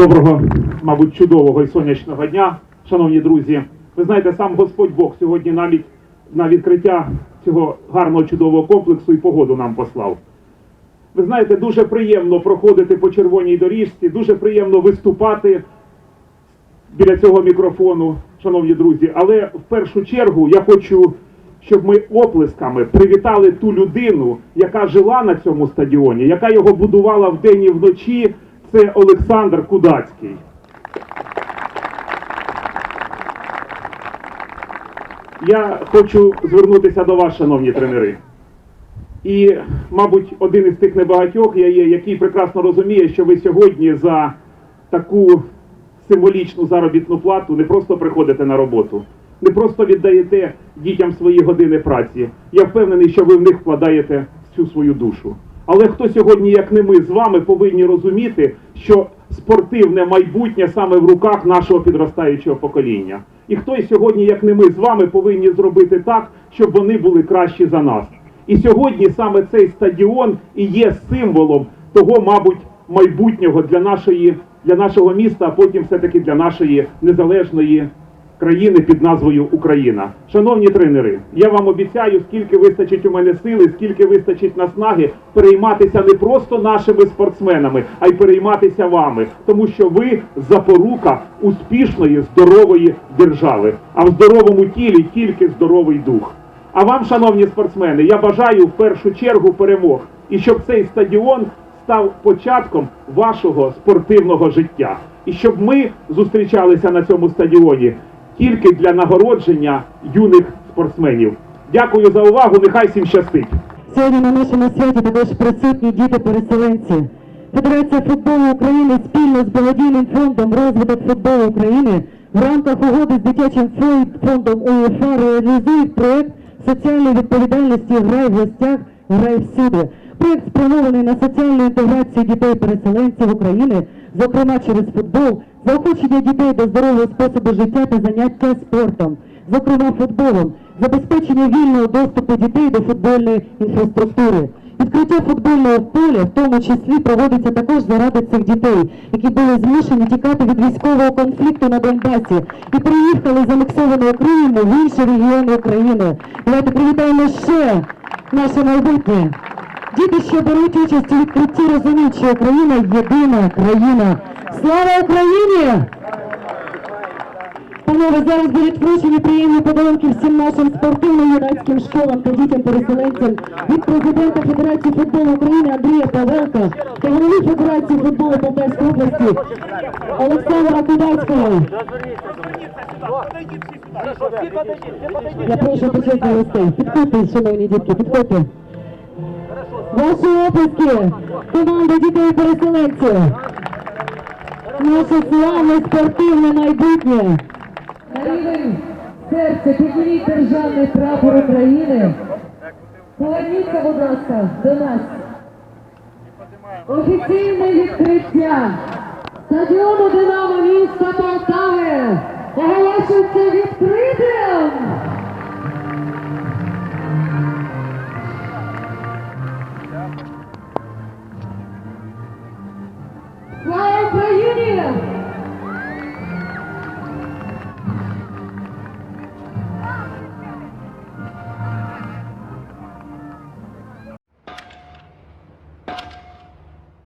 Доброго, мабуть, чудового і сонячного дня, шановні друзі. Ви знаєте, сам Господь Бог сьогодні навіть на відкриття цього гарного чудового комплексу і погоду нам послав. Ви знаєте, дуже приємно проходити по червоній доріжці, дуже приємно виступати біля цього мікрофону, шановні друзі. Але в першу чергу я хочу, щоб ми оплесками привітали ту людину, яка жила на цьому стадіоні, яка його будувала вдень і вночі. Це Олександр Кудацький. Я хочу звернутися до вас, шановні тренери. І, мабуть, один із тих небагатьох я є, який прекрасно розуміє, що ви сьогодні за таку символічну заробітну плату не просто приходите на роботу, не просто віддаєте дітям свої години праці. Я впевнений, що ви в них вкладаєте всю свою душу. Але хто сьогодні, як не ми, з вами повинні розуміти, що спортивне майбутнє саме в руках нашого підростаючого покоління. І хто сьогодні, як не ми, з вами повинні зробити так, щоб вони були кращі за нас. І сьогодні саме цей стадіон і є символом того, мабуть, майбутнього для нашої для нашого міста, а потім все-таки для нашої незалежної країни під назвою Україна. Шановні тренери, я вам обіцяю, скільки вистачить у мене сили, скільки вистачить наснаги перейматися не просто нашими спортсменами, а й перейматися вами, тому що ви запорука успішної здорової держави. А в здоровому тілі тільки здоровий дух. А вам, шановні спортсмени, я бажаю в першу чергу перемог і щоб цей стадіон став початком вашого спортивного життя. І щоб ми зустрічалися на цьому стадіоні тільки для нагородження юних спортсменів. Дякую за увагу. Нехай всім щастить. Сьогодні на нашому святі також присутні діти-переселенці. Федерація футболу України спільно з благодійним фондом розвиток футболу України в рамках угоди з дитячим фондом УЄФА реалізують проект соціальної відповідальності Грай в гостях, грай всюди. Проект спрямований на соціальну інтеграцію дітей-переселенців України, зокрема через футбол, заохочення дітей до здорового способу життя та заняття спортом, зокрема футболом, забезпечення вільного доступу дітей до футбольної інфраструктури. Відкриття футбольного поля в тому числі проводиться також заради цих дітей, які були змушені тікати від військового конфлікту на Донбасі і приїхали з анексованого Криму в інші регіони України. Давайте привітаємо ще наше майбутнє. Діти, що беруть участь у відкритті, розуміють, що Україна єдина країна. Слава Україні! Панове, зараз будуть вручені приємні подарунки всім нашим спортивно-юнацьким школам та дітям-переселенцям від президента Федерації футболу України Андрія Павелка та голови Федерації футболу Полтавської області Олександра Кудацького. Я прошу почесних гостей. Підходьте, шановні дітки, підходьте. Ваші оплески, команда дітей-переселенців. Наше славне спортивне майбутнє. На рівень серця підніміть державний прапор України. Поверніться, будь ласка, до нас. Офіційне відкриття стадіону Динамо міста Полтави оголошується відкритим.